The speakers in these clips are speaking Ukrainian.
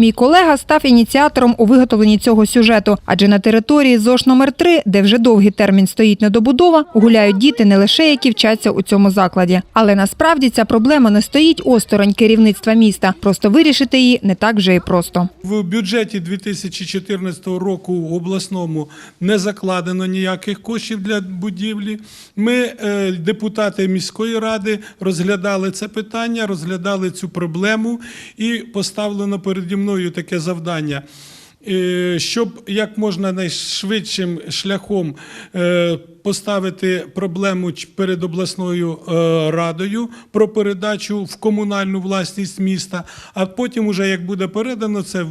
Мій колега став ініціатором у виготовленні цього сюжету, адже на території ЗОШ номер 3 де вже довгий термін стоїть недобудова, гуляють діти не лише які вчаться у цьому закладі. Але насправді ця проблема не стоїть осторонь керівництва міста. Просто вирішити її не так вже і просто. В бюджеті 2014 року в обласному не закладено ніяких коштів для будівлі. Ми, е, депутати міської ради, розглядали це питання, розглядали цю проблему і поставлено переді мною таке завдання. е, Щоб як можна найшвидшим шляхом е, поставити проблему перед обласною е, радою про передачу в комунальну власність міста, а потім, уже як буде передано це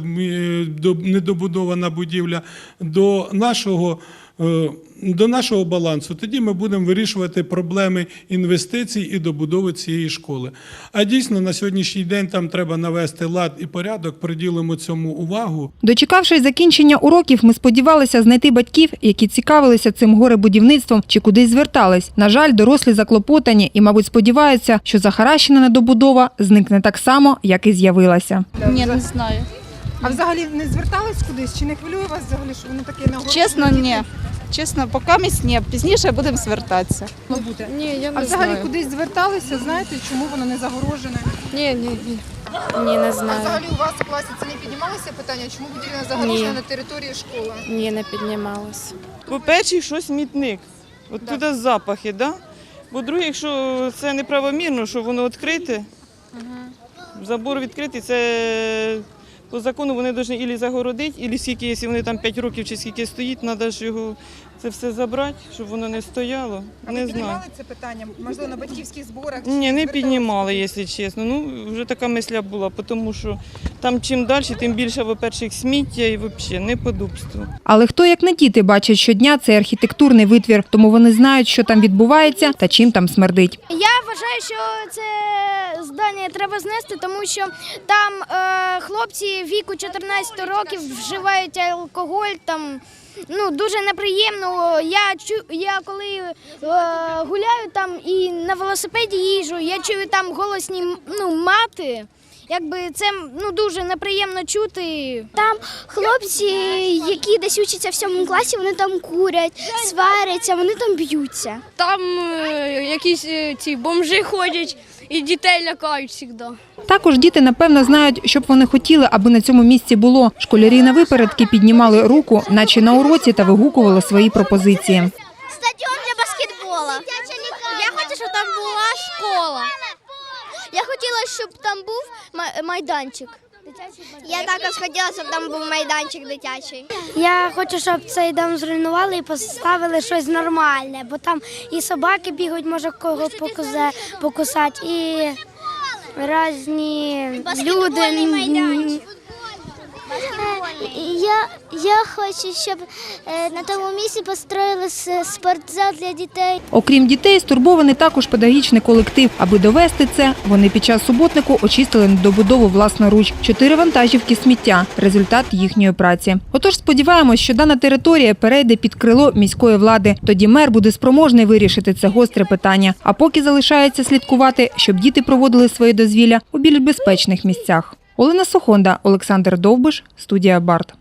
до- недобудована будівля до нашого. Е, До нашого балансу, тоді ми будемо вирішувати проблеми інвестицій і добудови цієї школи. А дійсно на сьогоднішній день там треба навести лад і порядок, приділимо цьому увагу. Дочекавшись закінчення уроків, ми сподівалися знайти батьків, які цікавилися цим горебудівництвом чи кудись звертались. На жаль, дорослі заклопотані і, мабуть, сподіваються, що захаращена недобудова зникне так само, як і з'явилася. Ні, не знаю. А взагалі не звертались кудись? Чи не хвилює вас взагалі, що воно таке нагороджене? Чесно, ні. Чесно, поки місць ні. Пізніше будемо звертатися. Ні, я не А взагалі знаю. кудись зверталися, знаєте, чому воно не загорожене? Ні, ні, ні. Ні, не А взагалі у вас у класі це не піднімалося питання, чому будівля загорожена Ні. на території школи? Ні, не піднімалась. По-перше, що смітник. От туди запахи, да? По-друге, якщо це неправомірно, що воно відкрите, забор відкритий, це по закону вони повинні ілі загородити, ілі скільки, якщо вони там 5 років чи скільки стоїть, треба ж його це все забрати, щоб воно не стояло. А Не ви знаю. піднімали це питання? Можливо, на батьківських зборах? чи Ні, не звертались? піднімали, якщо чесно. Ну, вже така мисля була, тому що там чим далі, тим більше, по-перше, сміття і взагалі неподобство. Але хто як не діти бачать щодня цей архітектурний витвір, тому вони знають, що там відбувається та чим там смердить. Я вважаю, що це здання треба знести, тому що там е, хлопці віку 14 років вживають алкоголь. Там ну дуже неприємно. Я чу, я коли е, гуляю там і на велосипеді їжу, я чую там голосні ну, мати. Якби це ну дуже неприємно чути. Там хлопці, які десь учаться в сьомому класі, вони там курять, сваряться, вони там б'ються. Там е, якісь е, ці бомжи ходять і дітей лякають завжди. Також діти напевно знають, що б вони хотіли, аби на цьому місці було. Школярі на випередки піднімали руку, наче на уроці, та вигукували свої пропозиції. Стадіон для баскетболу. Я хочу, щоб там була школа. Я хотіла, щоб там був майданчик. Я також хотіла, щоб там був майданчик дитячий. Я хочу, щоб цей дом зруйнували і поставили щось нормальне, бо там і собаки бігають, може кого покусе- покусати, і різні люди. Я, я хочу, щоб е, на тому місці построїли спортзал для дітей. Окрім дітей, стурбований також педагогічний колектив. Аби довести це, вони під час суботнику очистили недобудову власноруч. Чотири вантажівки сміття – результат їхньої праці. Отож, сподіваємось, що дана територія перейде під крило міської влади. Тоді мер буде спроможний вирішити це гостре питання. А поки залишається слідкувати, щоб діти проводили своє дозвілля у більш безпечних місцях. Олена Сохонда, Олександр Довбиш, студія Барт.